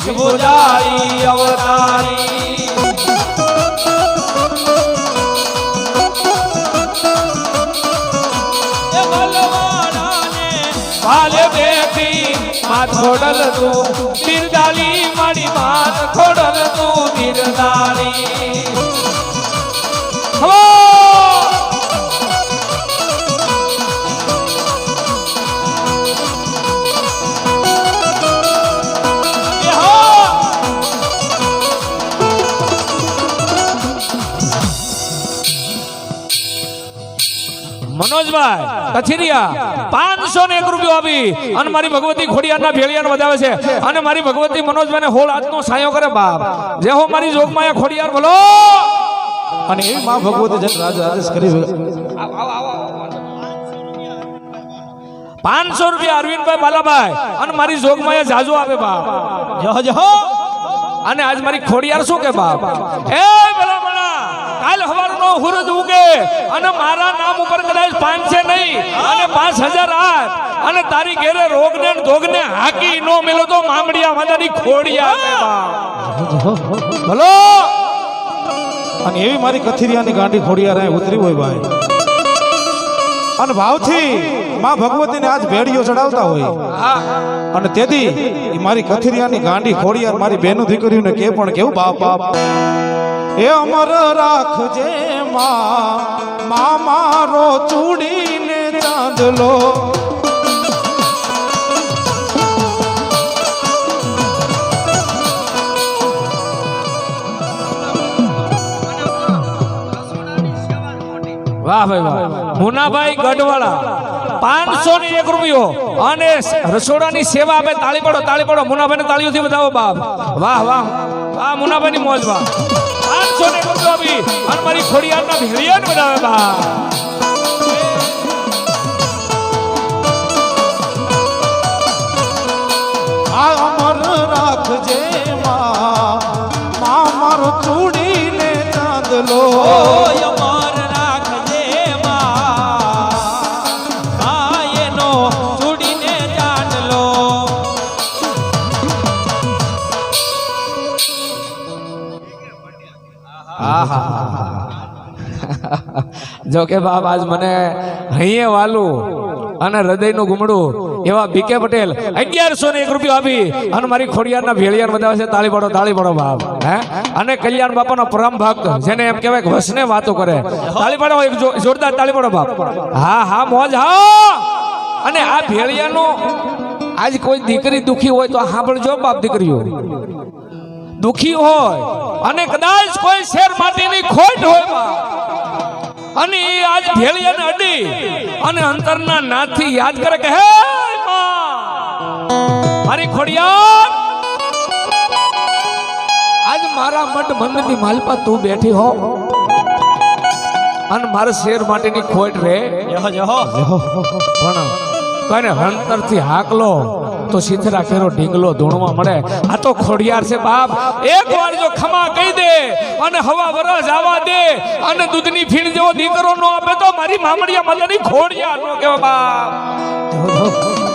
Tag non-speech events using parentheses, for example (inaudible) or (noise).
વિષભુજારી અવતારી વાલે બેઠી માં ખોડલ તું બિરદાલી મારી માત ખોડલ તું બિરદાલી મનોજભાઈ કથિરિયા પાંચસો ને એક રૂપિયો આપી. અને મારી ભગવતી ખોડિયારના ભેળિયાને વધાવે છે. અને મારી ભગવતી મનોજભાઈ ને હોળ હાથનો સાયો કરે બાપ. જે હો મારી જોગમાયા ખોડિયાર, બોલો. અને એ માં ભગવતી જન રાજ આદેશ કરી પાંચસો રૂપિયા અરવિંદભાઈ બાલાભાઈ. અને મારી જોગમાયા જાજો આપે બાપ. જહો જહો. અને આજ મારી ખોડિયાર શું કે બાપ? એ ભલામણા હુરજ ઉગે અને મારા નામ ઉપર કદાચ પાંચસે નહીં અને પાંચ હજાર આઠ. અને તારી ઘેરે રોગ ને ધોગ ને હાકી નો મેલો તો મામડિયા માતાની ખોડિયા અને એવી મારી કથિરિયાની ગાંડી ખોડિયા રહે ઉતરી હોય, ભાઈ. અને ભાવથી માં ભગવતીને આજ ભેડીઓ ચડાવતા હોય. અને તેથી મારી કથિરિયાની ગાંડી ખોડિયાર મારી બેનું દીકરીઓને કે પણ કેવું, બાપ બાપ? એ અમર રાખજે મા મારો ચૂડીને ચાંદલો. વાહ ભાઈ વાહ. મુનાભાઈ ગઢવાળા. પાંચસો ને એક રૂપિયો. અને રસોડાની સેવા આપે, તાળી પડો તાળી પડો. મુનાભાઈ તાળીઓથી બતાવો બાપ. વાહ વાહ. વાહ મુનાભાઈ ની મોજ, વાહ. પાંચસો ને રૂપિયો આપી. અને મારી ખોડિયારના ભેળિયાને બતાવે બાપ. અમર રાખજે (laughs) જો કે બાપ, આજ મને હૈયે વાલું અને હૃદયનું ગુમડું એવા બીકે પટેલ અગિયારસો ને એક રૂપિયો આપી અને મારી ખોડિયારના ભેળિયાર વધાવે છે, તાળી પડો તાળી પડો બાપ, હે? અને કલ્યાણ બાપાનો પરમ ભક્ત, જેને એમ કહેવાય વસને વાતો કરે. તાળી પડો, એક જોરદાર તાળી પડો બાપ. હા હા, મોજ, હા! અને આ ભેળિયાનો આજ કોઈ દીકરી દુખી હોય તો સાંભળજો બાપ દીકરીઓ. દુખી હોય અને કદાચ કોઈ શેર માટેની ખોટ હોય અને એ આજ ભેળિયાને અડી અને અંતરના નાથી યાદ કરે કે હે મારી ખોડિયા આજ મારા મઠ મંદની માલપા તું બેઠી હો. અને મારા શેર માટેની ખોટ રે. પણ કોઈને હંતરથી હાકલો. તો સીધરા કેરો ઢીંગલો ધૂણવા મળે. આ તો ખોડિયાર છે બાપ. એક વાર જો ખમા કહી દે અને હવા વરસ આવા દે અને દૂધની ફીણ જેવો દીકરો નો આપે તો મારી મામડિયા મતલબની ખોડિયાર નો કેવા બાપ.